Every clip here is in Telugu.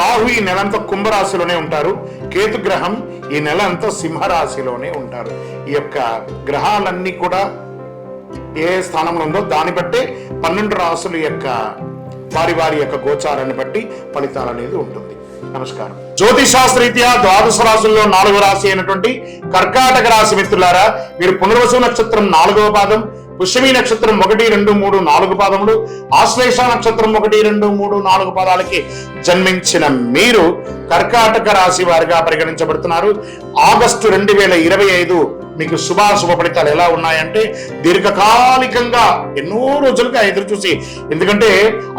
రాహు ఈ నెలంతా కుంభరాశిలోనే ఉంటారు. కేతు గ్రహం ఈ నెల అంతా సింహరాశిలోనే ఉంటారు. ఈ యొక్క గ్రహాలన్నీ కూడా ఏ స్థానంలో ఉందో దాన్ని బట్టే పన్నెండు రాసుల యొక్క వారి వారి యొక్క గోచారాన్ని బట్టి ఫలితాలు అనేది ఉంటుంది. నమస్కారం. జ్యోతిశాస్త్రరీత్యా ద్వాదశ రాశుల్లో నాలుగో రాశి అయినటువంటి కర్కాటక రాశి మిత్రులారా మీరు పునర్వసు నక్షత్రం నాలుగవ పాదం పుష్యమి నక్షత్రం ఒకటి రెండు మూడు నాలుగు పాదములు ఆశ్లేష నక్షత్రం ఒకటి రెండు మూడు నాలుగు పాదాలకి జన్మించిన మీరు కర్కాటక రాశి వారిగా పరిగణించబడుతున్నారు. ఆగస్టు రెండు వేల ఇరవై ఐదు మీకు శుభాశుభ ఫలితాలు ఎలా ఉన్నాయంటే దీర్ఘకాలికంగా ఎన్నో రోజులుగా ఎదురు చూసి ఎందుకంటే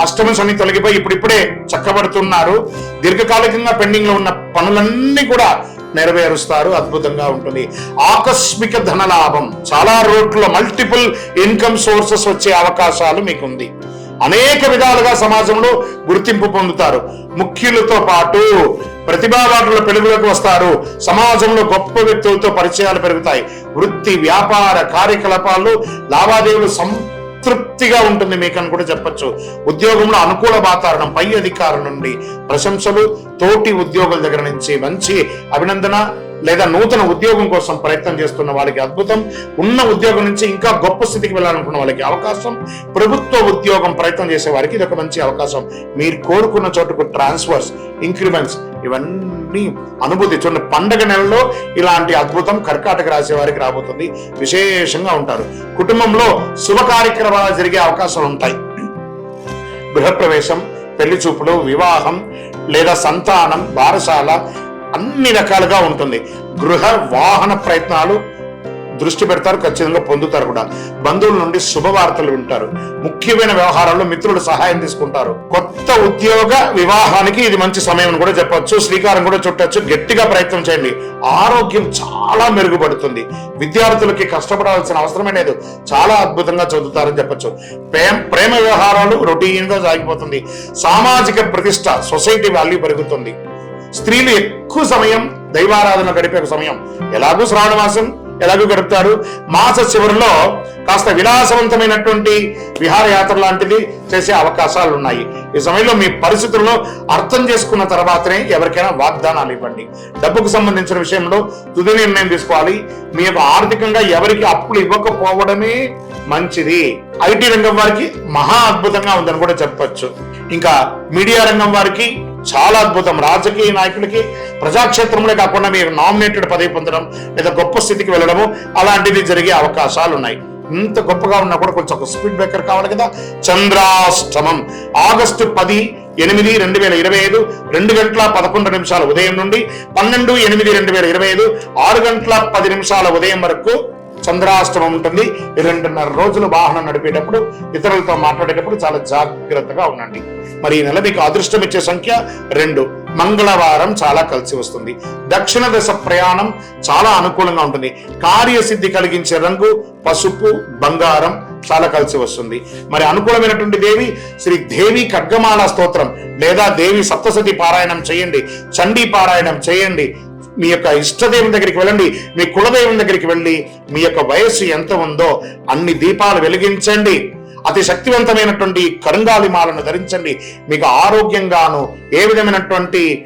అష్టమ శని తొలగిపోయి ఇప్పుడిప్పుడే చక్కబడుతున్నారు. దీర్ఘకాలికంగా పెండింగ్లో ఉన్న పనులన్నీ కూడా నెరవేరుస్తారు అద్భుతంగా ఉంటుంది. ఆకస్మిక ధన లాభం చాలా రోడ్ల మల్టిపుల్ ఇన్కమ్ సోర్సెస్ వచ్చే అవకాశాలు మీకుంది. అనేక విధాలుగా సమాజంలో గుర్తింపు పొందుతారు. ముఖ్యులతో పాటు ప్రతిభావాదుల పెలుగులకు వస్తారు. సమాజంలో గొప్ప వ్యక్తులతో పరిచయాలు పెరుగుతాయి. వృత్తి వ్యాపార కార్యకలాపాలు లావాదేవీలు సంతృప్తిగా ఉంటుంది మీకు అని కూడా చెప్పొచ్చు. ఉద్యోగంలో అనుకూల వాతావరణం పై అధికారుల నుండి ప్రశంసలు తోటి ఉద్యోగుల దగ్గర నుంచి మంచి అభినందన లేదా నూతన ఉద్యోగం కోసం ప్రయత్నం చేస్తున్న వాళ్ళకి అద్భుతం. ఉన్న ఉద్యోగం నుంచి ఇంకా గొప్ప స్థితికి వెళ్ళాలనుకున్న వాళ్ళకి అవకాశం. ప్రభుత్వ ఉద్యోగం ప్రయత్నం చేసే వారికి ఇది ఒక మంచి అవకాశం. మీరు కోరుకున్న చోటుకు ట్రాన్స్ఫర్స్ ఇంక్రిమెంట్స్ ఇవన్నీ అనుభూతి చూడండి పండగ నెలలో ఇలాంటి అద్భుతం కర్కాటక రాశి వారికి రాబోతుంది. విశేషంగా ఉంటారు. కుటుంబంలో శుభ కార్యక్రమాలు జరిగే అవకాశాలు ఉంటాయి. గృహప్రవేశం పెళ్ళి చూపులు వివాహం లేదా సంతానం బారసాల అన్ని రకాలుగా ఉంటుంది. గృహ వాహన ప్రయత్నాలు దృష్టి పెడతారు ఖచ్చితంగా పొందుతారు కూడా. బంధువుల నుండి శుభవార్తలు వింటారు. ముఖ్యమైన వ్యవహారాల్లో మిత్రులు సహాయం తీసుకుంటారు. కొత్త ఉద్యోగ వివాహానికి ఇది మంచి సమయం కూడా చెప్పచ్చు. శ్రీకారం కూడా చుట్టచ్చు. గట్టిగా ప్రయత్నం చేయండి. ఆరోగ్యం చాలా మెరుగుపడుతుంది. విద్యార్థులకి కష్టపడాల్సిన అవసరమే లేదు. చాలా అద్భుతంగా చదువుతారని చెప్పచ్చు. ప్రేమ ప్రేమ వ్యవహారాలు రొటీన్గా సాగిపోతుంది. సామాజిక ప్రతిష్ట సొసైటీ వాల్యూ పెరుగుతుంది. స్త్రీలు ఎక్కువ సమయం దైవారాధన గడిపే ఒక సమయం. ఎలాగూ శ్రావణ మాసం ఎలాగో గడుపుతారు మాస చివరిలో కాస్త విలాసవంతమైనటువంటి విహారయాత్ర లాంటిది చేసే అవకాశాలు ఉన్నాయి ఈ సమయంలో మీ పరిస్థితుల్లో అర్థం చేసుకున్న తర్వాతనే ఎవరికైనా వాగ్దానాలు ఇవ్వండి. డబ్బుకు సంబంధించిన విషయంలో తుది నిర్ణయం తీసుకోవాలి. మీ యొక్క ఆర్థికంగా ఎవరికి అప్పులు ఇవ్వకపోవడమే మంచిది. ఐటీ రంగం వారికి మహా అద్భుతంగా ఉందని కూడా చెప్పచ్చు. ఇంకా మీడియా రంగం వారికి చాలా అద్భుతం. రాజకీయ నాయకులకి ప్రజాక్షేత్రంలో కాకుండా మీరు నామినేటెడ్ పదవి పొందడం లేదా గొప్ప స్థితికి వెళ్ళడము అలాంటివి జరిగే అవకాశాలు ఉన్నాయి ఇంత గొప్పగా ఉన్నా కూడా కొంచెం ఒక స్పీడ్ బ్రేకర్ కావాలి కదా. చంద్రాష్టమం. ఆగస్టు పది ఎనిమిది రెండు వేల ఇరవై ఐదు రెండు గంటల పదకొండు నిమిషాల ఉదయం నుండి పన్నెండు ఎనిమిది రెండు వేల ఇరవై ఐదు ఆరు గంటల పది నిమిషాల ఉదయం వరకు చంద్రాష్టమం ఉంటుంది. రెండున్నర రోజులు వాహనం నడిపేటప్పుడు ఇతరులతో మాట్లాడేటప్పుడు చాలా జాగ్రత్తగా ఉండండి. మరి ఈ నెల మీకు అదృష్టం ఇచ్చే సంఖ్య రెండు. మంగళవారం చాలా కలిసి వస్తుంది. దక్షిణ దశ ప్రయాణం చాలా అనుకూలంగా ఉంటుంది. కార్యసిద్ధి కలిగించే రంగు పసుపు బంగారం చాలా కలిసి వస్తుంది. మరి అనుకూలమైనటువంటి దేవి శ్రీ దేవి ఖడ్గమాల స్తోత్రం లేదా దేవి సప్తసతి పారాయణం చేయండి. చండీ పారాయణం చేయండి. మీ యొక్క ఇష్టదేవుని దగ్గరికి వెళ్ళండి మీ కులదైవం దగ్గరికి వెళ్ళి మీ యొక్క వయస్సు ఎంత ఉందో అన్ని దీపాలు వెలిగించండి. అతి శక్తివంతమైనటువంటి కరుంగాలి మాలను ధరించండి. మీకు ఆరోగ్యంగాను ఏ విధమైనటువంటి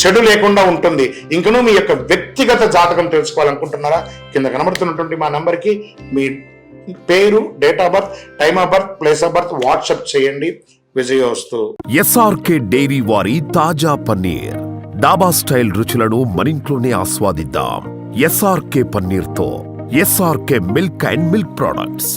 చెడు లేకుండా ఉంటుంది. ఇంకనూ మీ యొక్క వ్యక్తిగత జాతకం తెలుసుకోవాలనుకుంటున్నారా? కింద కనబడుతున్నటువంటి మా నంబర్కి మీ పేరు date of birth time of birth place of birth WhatsApp చేయండి. విజయోస్తు. ఎస్ఆర్కే డైరీ వారి తాజా పన్నీర్. డాబా స్టైల్ రుచులను మనింట్లోనే ఆస్వాదిద్దాం. SRK పన్నీర్తో. SRK milk and milk products